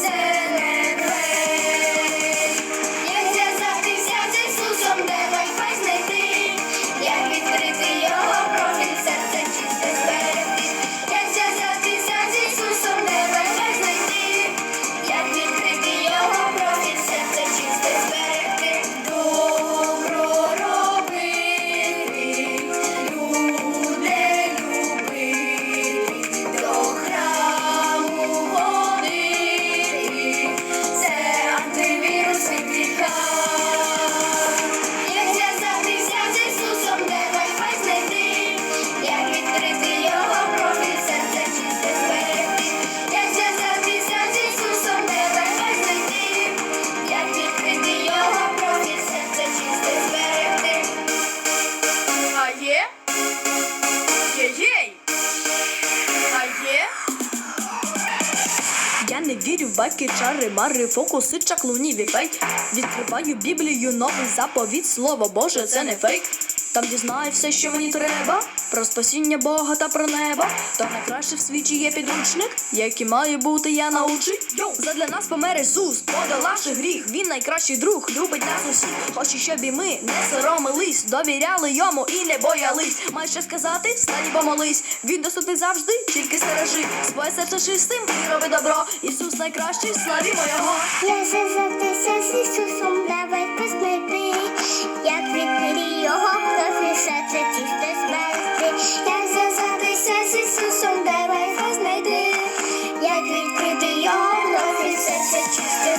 day. Всякі чари, мари, фокуси, чаклунів фейк. Відкриваю Біблію, новий заповіт, слово Боже, це не фейк. Там дізнаю все, що мені треба, про спасіння Бога та про небо. Та найкраще в світі є підручник, який має бути, я научив. Задля нас помер Ісус, подолавши гріх. Він найкращий друг, любить нас усіх. Хоче, щоб і ми не соромились, довіряли йому і не боялись. Маєш що сказати, стань і помолись. Він доступний завжди, тільки стережи. Своє серце чистим і роби добро. Ісус найкращий, славімо його. Я завжди з Ісусом, давай посміхнемось. Just